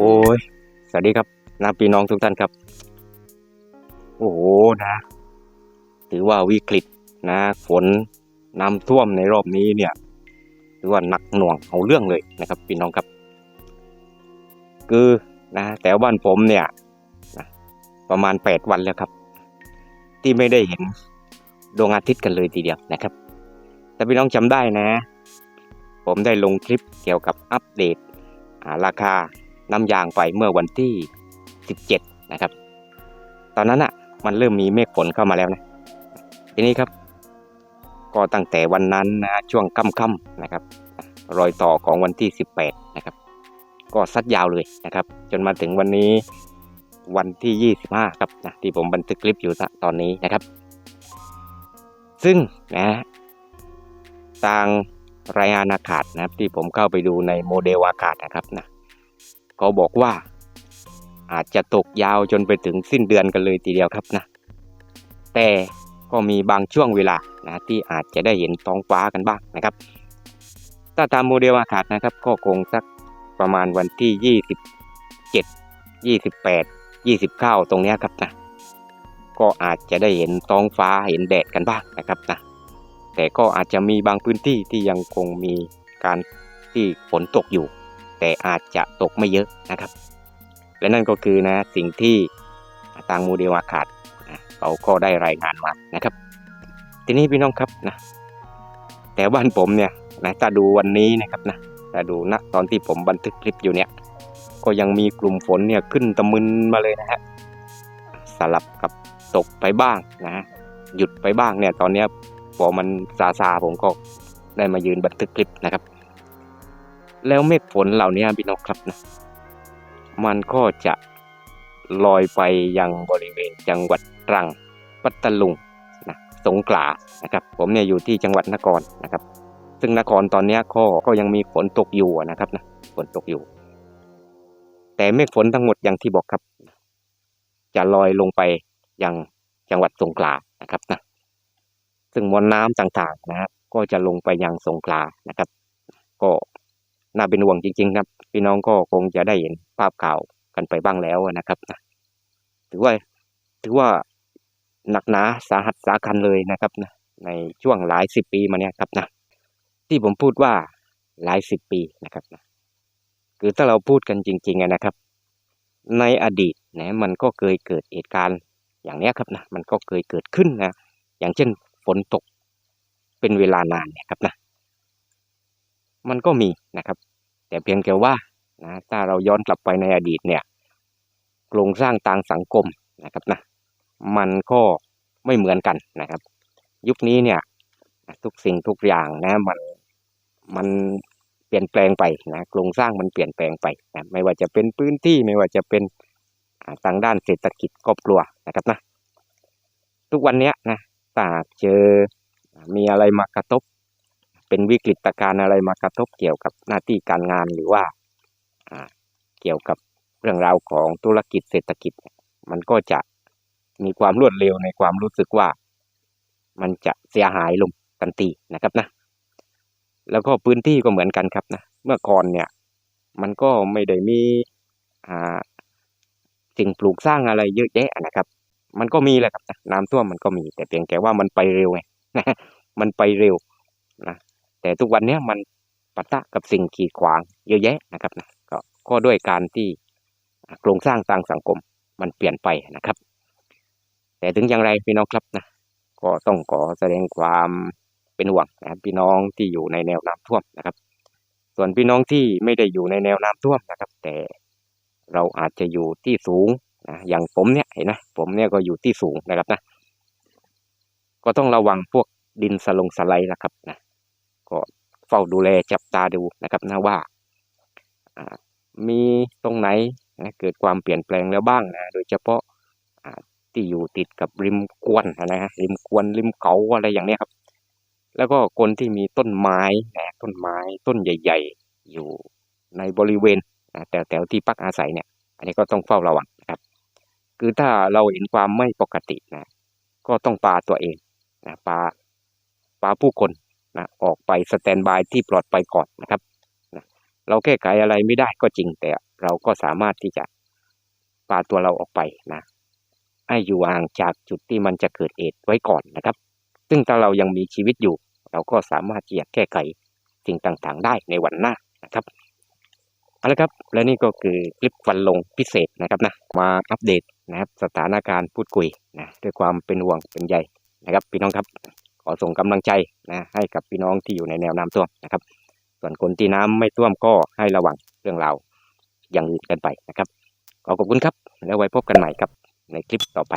โอ้ย สวัสดีครับนะพี่น้องทุกท่านครับ โอ้โหนะ ถือว่าวิกฤตนะฝนน้ำท่วมในรอบนี้เนี่ย ถือว่าหนักหน่วงเอาเรื่องเลยนะครับพี่น้องครับ คือนะแต่บ้านผมเนี่ยนะประมาณแปดวันแล้วครับ ที่ไม่ได้เห็นดวงอาทิตย์กันเลยทีเดียวนะครับ แต่พี่น้องจำได้นะ ผมได้ลงคลิปเกี่ยวกับอัปเดตราคา น้ำยางไปเมื่อวันที่ 17 นะครับ ตอนนั้นอะมันเริ่มมีเมฆฝนเข้ามาแล้วนะทีนี้ครับก็ตั้งแต่วันนั้นนะช่วงค่ำๆนะครับ รอยต่อของวันที่ 18 นะครับ ก็ซัดยาวเลยนะครับ จนมาถึงวันนี้วันที่ 25 ครับนะที่ผมบันทึกคลิปอยู่ตอนนี้นะครับ ซึ่งนะทางรายงานอากาศนะครับที่ผมเข้าไปดูในโมเดลอากาศนะครับนะ เขาบอกว่า อาจจะตกยาวจนไปถึงสิ้นเดือนกันเลยทีเดียวครับนะ แต่ก็มีบางช่วงเวลานะที่อาจจะได้เห็นท้องฟ้ากันบ้างนะครับ ถ้าตามโมเดลอากาศนะครับ ก็คงสักประมาณวันที่ 27 28 29 ตรงนี้ครับนะ ก็อาจจะได้เห็นท้องฟ้าเห็นแดดกันบ้างนะครับนะ แต่ก็อาจจะมีบางพื้นที่ที่ยังคงมีการที่ฝนตกอยู่ แต่อาจจะตกไม่เยอะนะครับ และนั่นก็คือนะสิ่งที่ทางโมเดลอากาศนะเขาก็ได้รายงานมานะครับ ทีนี้พี่น้องครับนะแต่บ้านผมเนี่ยนะถ้าดูวันนี้นะครับนะถ้าดูณตอนที่ผมบันทึกคลิปอยู่เนี่ยก็ยังมีกลุ่มฝนเนี่ยขึ้นตะมึนมาเลยนะฮะสลับกับตกไปบ้างนะ หยุดไปบ้างเนี่ยตอนเนี้ยพอมันซาซาผมก็ได้มายืนบันทึกคลิปนะครับ แล้วเมฆฝนเหล่านี้พี่น้องครับนะมันก็จะลอยไปยังบริเวณจังหวัดตรังปัตตาลุงนะสงขลานะครับ ผมเนี่ยอยู่ที่จังหวัดนครนะครับ ซึ่งนครตอนนี้ก็ก็ยังมีฝนตกอยู่นะครับนะฝนตกอยู่ แต่เมฆฝนทั้งหมดอย่างที่บอกครับ จะลอยลงไปยังจังหวัดสงขลานะครับนะซึ่งมวลน้ำต่างๆนะก็จะลงไปยังสงขลานะครับ ก็ น่าเป็นห่วงจริงๆครับพี่น้องก็คงจะได้เห็นภาพข่าวกันไปบ้างแล้วนะครับนะถือว่าถือว่าหนักหนาสาหัสสาคัญเลยนะครับนะในช่วงหลายสิบปีมาเนี้ยครับนะที่ผมพูดว่าหลายสิบปีนะครับนะคือถ้าเราพูดกันจริงๆนะครับ ในอดีตนะมันก็เคยเกิดเหตุการณ์อย่างเนี้ยครับนะมันก็เคยเกิดขึ้นนะอย่างเช่นฝนตกเป็นเวลานานเนี่ยครับนะ มันก็มีนะครับ แต่เพียงแค่ว่านะถ้าเราย้อนกลับไปในอดีตเนี่ยโครงสร้างทางสังคมนะครับนะมันก็ไม่เหมือนกันนะครับ ยุคนี้เนี่ยทุกสิ่งทุกอย่างนะมันมันเปลี่ยนแปลงไปนะโครงสร้างมันเปลี่ยนแปลงไปนะไม่ว่าจะเป็นพื้นที่ไม่ว่าจะเป็นอ่าทางด้านเศรษฐกิจครอบครัวนะครับนะทุกวันเนี้ยนะถ้าหากเจอมีอะไรมากระทบ เป็นวิกฤตการณ์อะไรมากระทบเกี่ยวกับหน้าที่การงานหรือว่าเกี่ยวกับเรื่องราวของธุรกิจเศรษฐกิจ มันก็จะมีความรวดเร็วในความรู้สึกว่า มันจะเสียหายลงทันทีนะครับนะ แล้วก็พื้นที่ก็เหมือนกันครับนะ เมื่อก่อนเนี่ย มันก็ไม่ได้มีสิ่งปลูกสร้างอะไรเยอะแยะนะครับ มันก็มีแหละครับนะน้ำท่วมมันก็มีแต่เพียงแค่ว่ามันไปเร็วไงมันไปเร็วนะ แต่ทุกวันเนี้ยมันปะทะกับสิ่งกีดขวางเยอะแยะนะครับนะก็ก็ด้วยการที่โครงสร้างทางสังคมมันเปลี่ยนไปนะครับ แต่ถึงอย่างไรพี่น้องครับนะก็ต้องขอแสดงความเป็นห่วงนะพี่น้องที่อยู่ในแนวน้ำท่วมนะครับ ส่วนพี่น้องที่ไม่ได้อยู่ในแนวน้ำท่วมนะครับ แต่เราอาจจะอยู่ที่สูงนะอย่างผมเนี่ยเห็นไหมผมเนี่ยก็อยู่ที่สูงนะครับนะก็ต้องระวังพวกดินสลงสไลด์นะครับนะ เฝ้าดูแลจับตาดูนะครับนะว่ามีตรงไหนนะเกิดความเปลี่ยนแปลงแล้วบ้างนะโดยเฉพาะที่อยู่ติดกับริมกวนนะฮะริมกวนริมเขาอะไรอย่างเนี้ครับ แล้วก็คนที่มีต้นไม้นะต้นไม้ต้นใหญ่ ๆ อยู่ในบริเวณนะแต่แถวที่พักอาศัยเนี่ย อันนี้ก็ต้องเฝ้าระวังนะครับ คือถ้าเราเห็นความไม่ปกตินะ ก็ต้องปาตัวเองนะปาปาผู้คน นะออกไปสแตนบายที่ปลอดภัยก่อนนะครับนะเราแก้ไขอะไรไม่ได้ก็จริงแต่เราก็สามารถที่จะปาตัวเราออกไปนะให้อยู่ห่างจากจุดที่มันจะเกิดเหตุไว้ก่อนนะครับ ซึ่งถ้าเรายังมีชีวิตอยู่ เราก็สามารถที่จะแก้ไขสิ่งต่างๆ ได้ในวันหน้านะครับเอาละครับ และนี่ก็คือคลิปฟันลงพิเศษนะครับนะมาอัปเดตนะครับสถานการณ์พูดคุยนะด้วยความเป็นห่วงเป็นใยนะครับพี่น้องครับ อส่งกำลังใจนะให้กับพี่น้องที่อยู่ในแนวน้ำท่วมนะครับ ส่วนคนที่น้ำไม่ท่วมก็ให้ระวังเรื่องราวอย่างอื่นกันไปนะครับ ขอขอบคุณครับ แล้วไว้พบกันใหม่ครับในคลิปต่อไป